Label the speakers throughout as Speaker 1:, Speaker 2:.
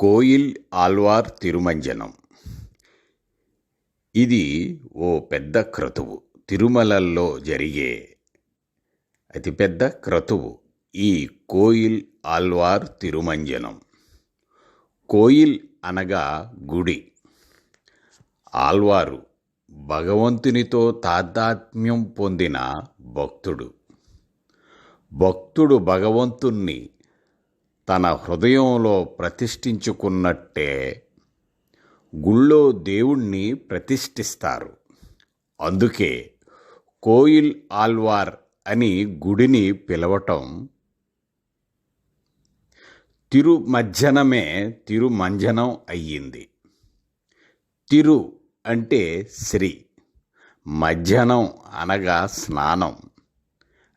Speaker 1: కోయిల్ ఆల్వార్ తిరుమంజనం. ఇది ఓ పెద్ద క్రతువు. తిరుమలలో జరిగే అతిపెద్ద క్రతువు. ఈ కోయిల్ ఆల్వార్ తిరుమంజనం. కోయిల్ అనగా గుడి. ఆల్వారు భగవంతునితో తాదాత్మ్యం పొందిన భక్తుడు. భక్తుడు భగవంతుణ్ణి తన హృదయంలో ప్రతిష్ఠించుకున్నట్టే గుళ్ళో దేవుణ్ణి ప్రతిష్ఠిస్తారు. అందుకే కోయిల్ ఆల్వార్ అని గుడిని పిలవటం తిరుమజ్జనమే తిరుమంజనం అయ్యింది. తిరు అంటే శ్రీ మజ్జనం అనగా స్నానం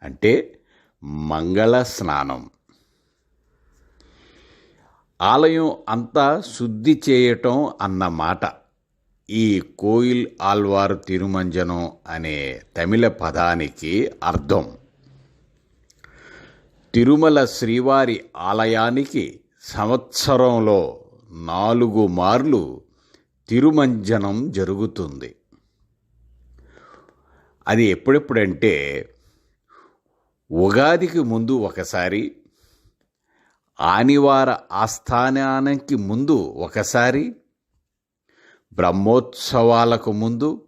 Speaker 1: అంటే మంగళ స్నానం. ఆలయం అంతా శుద్ధి చేయటం అన్నమాట ఈ కోయిల్ ఆల్వార్ తిరుమంజనం అనే తమిళ పదానికి అర్థం. తిరుమల శ్రీవారి ఆలయానికి సంవత్సరంలో నాలుగు మార్లు తిరుమంజనం జరుగుతుంది. అది ఎప్పుడెప్పుడంటే ఉగాదికి ముందు ఒకసారి ఆనివార ఆస్థానానికి ముందు ఒకసారి బ్రహ్మోత్సవాలకు ముందు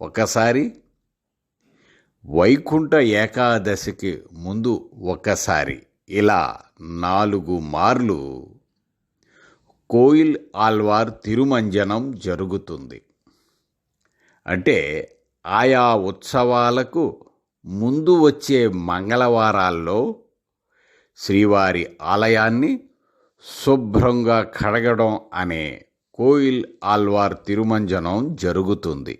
Speaker 1: ఒకసారి వైకుంఠ ఏకాదశికి ముందు ఒకసారి. ఇలా నాలుగు మార్లు కోయిల్ ఆల్వార్ తిరుమంజనం జరుగుతుంది. అంటే ఆయా ఉత్సవాలకు ముందు వచ్చే మంగళవారాల్లో శ్రీవారి ఆలయాన్ని శుభ్రంగా కడగడం అనే కోయిల్ ఆల్వార్ తిరుమంజనం జరుగుతుంది.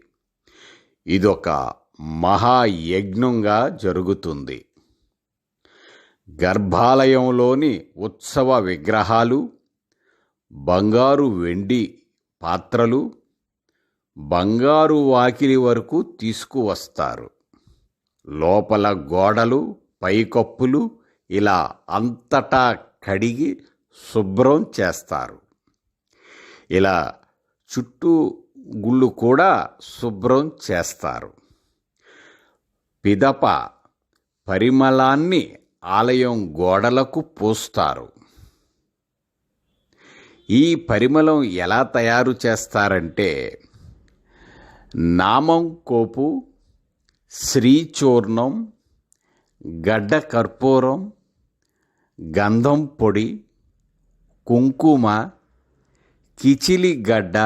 Speaker 1: ఇదొక మహాయజ్ఞంగా జరుగుతుంది. గర్భాలయంలోని ఉత్సవ విగ్రహాలు బంగారు వెండి పాత్రలు బంగారు వాకిలి వరకు తీసుకువస్తారు. లోపల గోడలు పైకప్పులు ఇలా అంతటా కడిగి శుభ్రం చేస్తారు. ఇలా చుట్టూ గుళ్ళు కూడా శుభ్రం చేస్తారు. పిదప పరిమళాన్ని ఆలయం గోడలకు పోస్తారు. ఈ పరిమళం ఎలా తయారు చేస్తారంటే నామం కోపు శ్రీచూర్ణం గడ్డ కర్పూరం గంధం పొడి కుంకుమ కిచిలి గడ్డ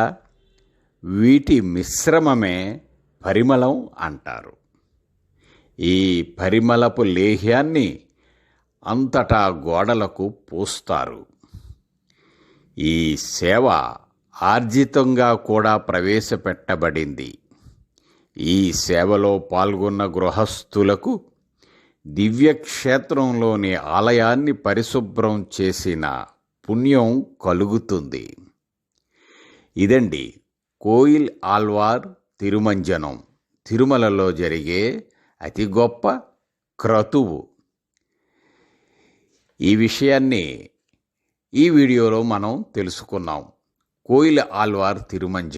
Speaker 1: వీటి మిశ్రమమే పరిమళం అంటారు. ఈ పరిమళపు లేహ్యాన్ని అంతటా గోడలకు పూస్తారు. ఈ సేవ ఆర్జితంగా కూడా ప్రవేశపెట్టబడింది. ఈ సేవలో పాల్గొన్న గృహస్థులకు దివ్యక్షేత్రంలోని ఆలయాన్ని పరిశుభ్రం చేసిన పుణ్యం కలుగుతుంది. ఇదండి కోయిల్ ఆల్వార్ తిరుమంజనం. తిరుమలలో జరిగే అతి గొప్ప క్రతువు. ఈ విషయాన్ని ఈ వీడియోలో మనం తెలుసుకున్నాం. కోయిల్ ఆల్వార్ తిరుమంజనం.